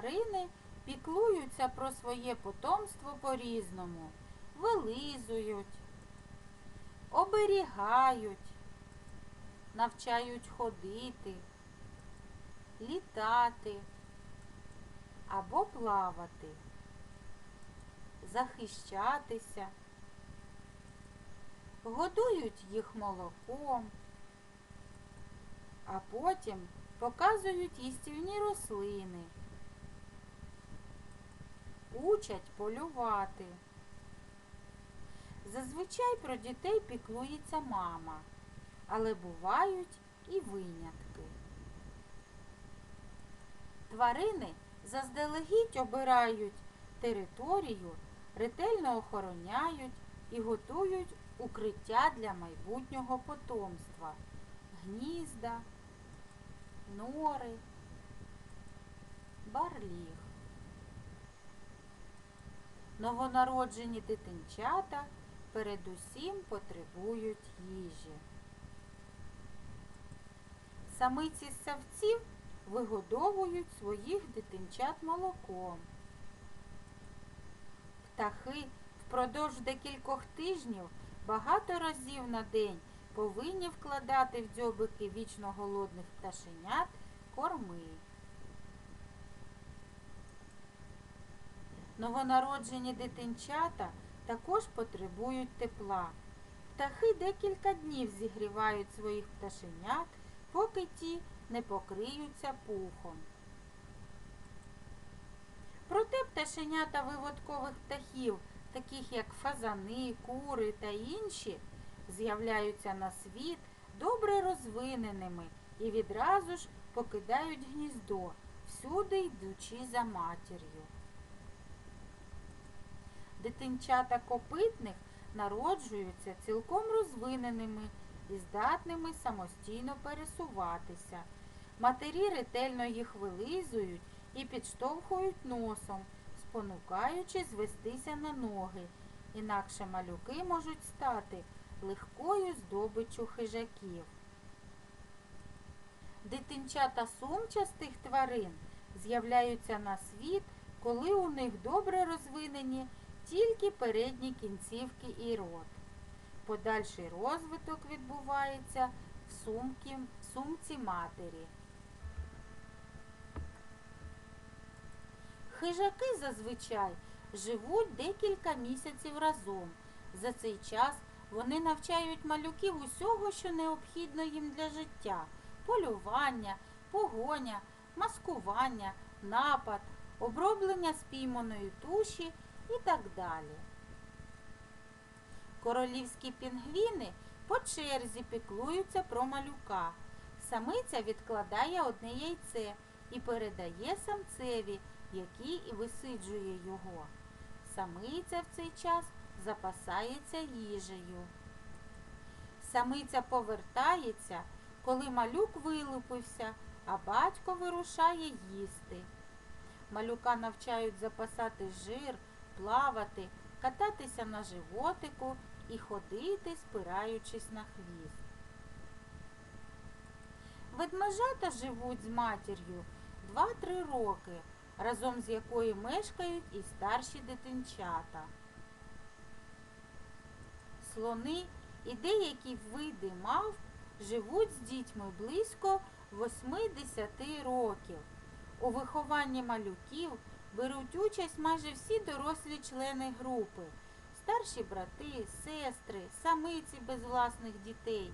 тварини піклуються про своє потомство по-різному. Вилизують, оберігають, навчають ходити, літати або плавати, захищатися, годують їх молоком, а потім показують їстівні рослини, учать полювати. Зазвичай про дітей піклується мама, але бувають і винятки. Тварини заздалегідь обирають територію, ретельно охороняють і готують укриття для майбутнього потомства, гнізда, нори, барліг. Новонароджені дитинчата передусім потребують їжі. Самиці ссавців вигодовують своїх дитинчат молоком. Птахи впродовж декількох тижнів багато разів на день повинні вкладати в дзьобики вічно голодних пташенят корми. Новонароджені дитинчата також потребують тепла. Птахи декілька днів зігрівають своїх пташенят, поки ті не покриються пухом. Проте пташенята виводкових птахів, таких як фазани, кури та інші, з'являються на світ добре розвиненими і відразу ж покидають гніздо, всюди йдучи за матір'ю. Дитинчата копитних народжуються цілком розвиненими і здатними самостійно пересуватися. Матері ретельно їх вилизують і підштовхують носом, спонукаючи звестися на ноги. Інакше малюки можуть стати легкою здобиччю хижаків. Дитинчата сумчастих тварин з'являються на світ, коли у них добре розвинені тільки передні кінцівки і рот. Подальший розвиток відбувається в, сумки, в сумці матері. Хижаки зазвичай живуть декілька місяців разом. За цей час вони навчають малюків усього, що необхідно їм для життя: полювання, погоня, маскування, напад, оброблення спійманої туші і так далі. Королівські пінгвіни по черзі піклуються про малюка. Самиця відкладає одне яйце і передає самцеві, який і висиджує його. Самиця в цей час запасається їжею. Самиця повертається, коли малюк вилупився, а батько вирушає їсти. Малюка навчають запасати жир, плавати, кататися на животику і ходити, спираючись на хвіст. Ведмежата живуть з матір'ю 2-3 роки, разом з якою мешкають і старші дитинчата. Слони і деякі види мавп живуть з дітьми близько 8-10 років. У вихованні малюків беруть участь майже всі дорослі члени групи, старші брати, сестри, самиці без власних дітей.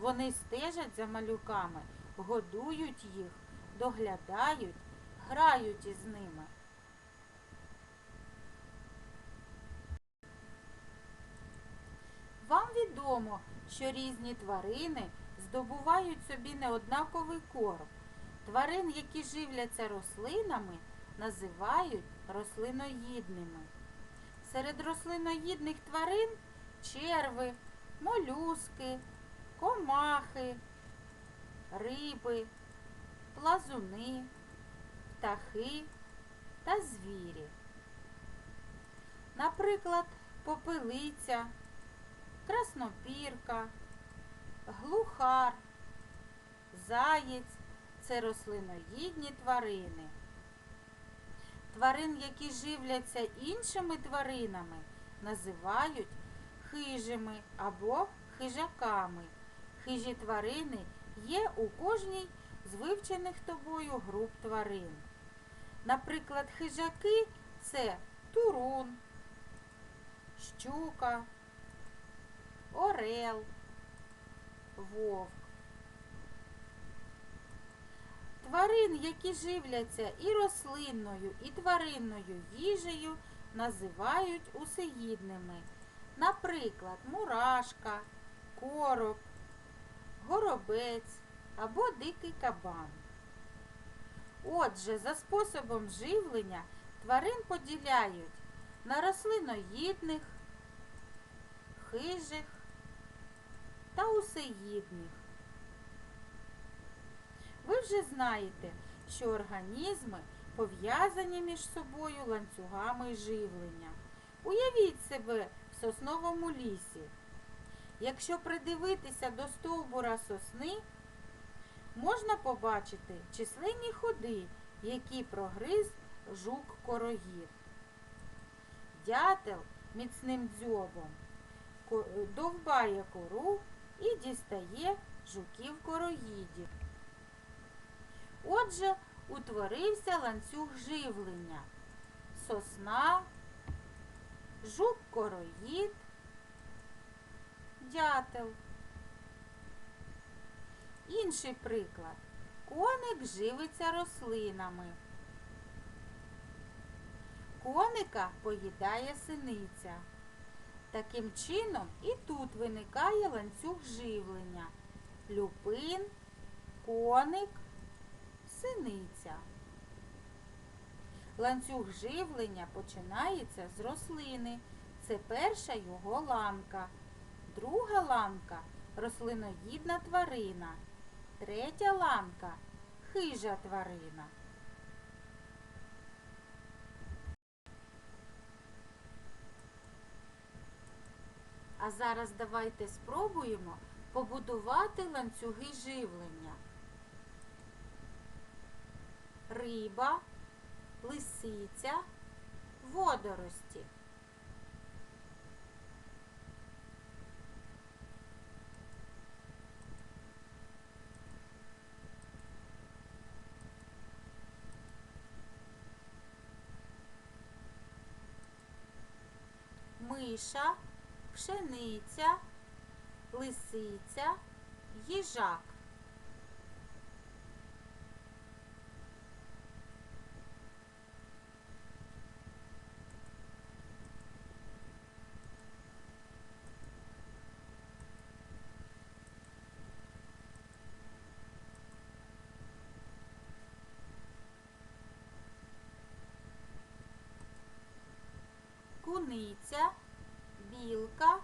Вони стежать за малюками, годують їх, доглядають, грають із ними. Вам відомо, що різні тварини здобувають собі неоднаковий корм. Тварин, які живляться рослинами, називають рослиноїдними. Серед рослиноїдних тварин черви, молюски, комахи, риби, плазуни, птахи та звірі. Наприклад, попелиця, краснопірка, глухар, заєць це рослиноїдні тварини. Тварин, які живляться іншими тваринами, називають хижими або хижаками. Хижі тварини є у кожній з вивчених тобою груп тварин. Наприклад, хижаки це турун, щука, орел, вовк. Тварин, які живляться і рослинною, і тваринною їжею, називають усеїдними. Наприклад, мурашка, короб, горобець або дикий кабан. Отже, за способом живлення тварин поділяють на рослиноїдних, хижих та усеїдних. Ви вже знаєте, що організми пов'язані між собою ланцюгами живлення. Уявіть себе в сосновому лісі. Якщо придивитися до стовбура сосни, можна побачити численні ходи, які прогриз жук корогір. Дятел міцним дзьобом довбає кору і дістає жуків короїдів. Отже, утворився ланцюг живлення. Сосна, жук короїд, дятел. Інший приклад. Коник живиться рослинами. Коника поїдає синиця. Таким чином і тут виникає ланцюг живлення. Люпин, коник, синиця. Ланцюг живлення починається з рослини. Це перша його ланка. Друга ланка рослиноїдна тварина. Третя ланка хижа тварина. А зараз давайте спробуємо побудувати ланцюги живлення. Риба, лисиця, водорості. Миша, пшениця, лисиця, їжак. Куниця, білка,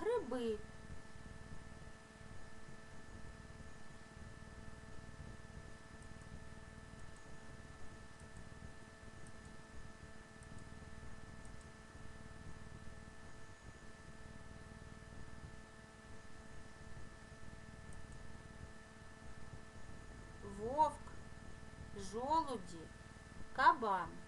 гриби. Вовк, жолуді, кабан.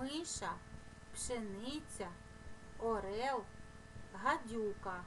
Миша, пшениця, орел, гадюка.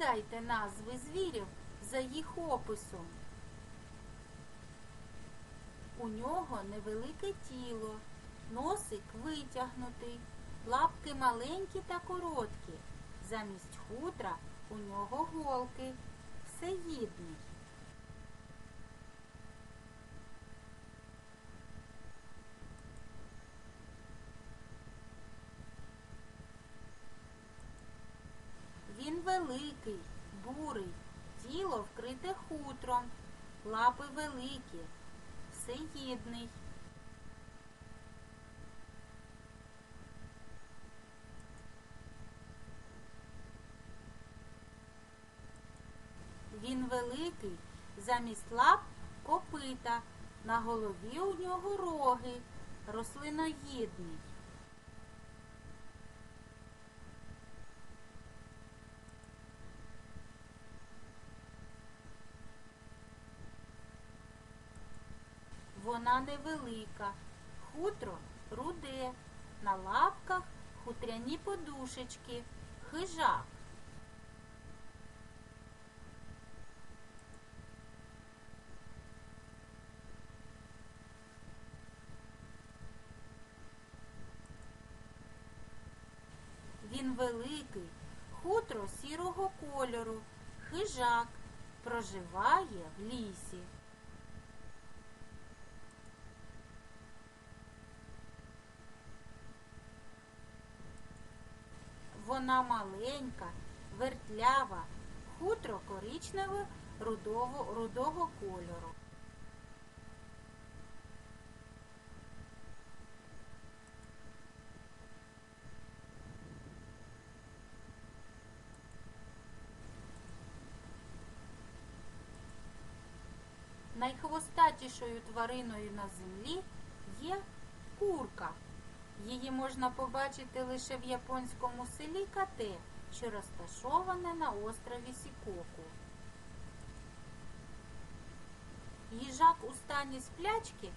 Відгадайте назви звірів за їх описом. У нього невелике тіло, носик витягнутий, лапки маленькі та короткі. Замість хутра у нього голки. Всеїдний. Він великий, бурий, тіло вкрите хутром, лапи великі, всеїдний. Він великий, замість лап копита, на голові у нього роги, рослиноїдний. Вона невелика, хутро руде, на лапках хутряні подушечки, хижак. Він великий, хутро сірого кольору, хижак, проживає в лісі. Вона маленька, вертлява, хутро коричневого рудого, рудого кольору. Найхвостатішою твариною на землі є курка. Її можна побачити лише в японському селі Кате, що розташоване на острові Сікоку. Їжак у стані сплячки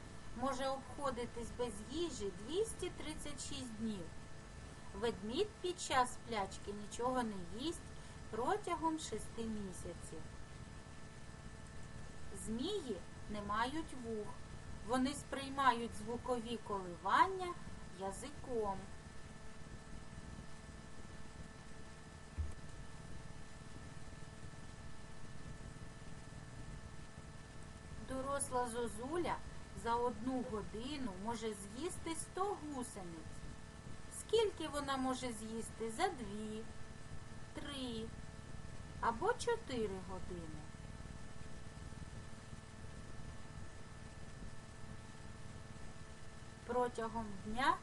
може обходитись без їжі 236 днів. Ведмідь під час сплячки нічого не їсть протягом 6 місяців. Змії не мають вух. Вони сприймають звукові коливання язиком. Доросла зозуля за одну годину може з'їсти 100 гусениць. Скільки вона може з'їсти за дві, три або чотири години? Протягом дня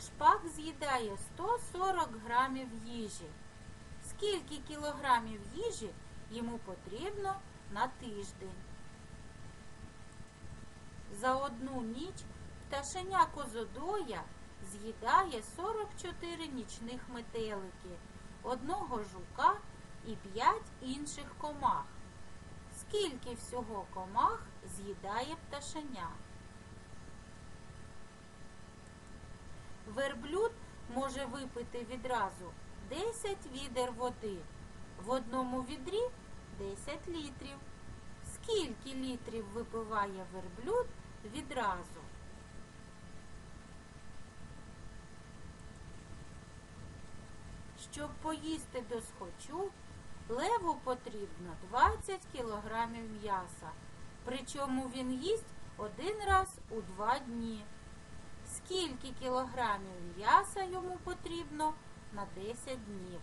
шпак з'їдає 140 грамів їжі. Скільки кілограмів їжі йому потрібно на тиждень? За одну ніч пташеня козодоя з'їдає 44 нічних метелики, одного жука і 5 інших комах. Скільки всього комах з'їдає пташеня? Верблюд може випити відразу 10 відер води. В одному відрі 10 літрів. Скільки літрів випиває верблюд відразу? Щоб поїсти до схочу, леву потрібно 20 кілограмів м'яса. Причому він їсть один раз у два дні. Скільки кілограмів м'яса йому потрібно на 10 днів?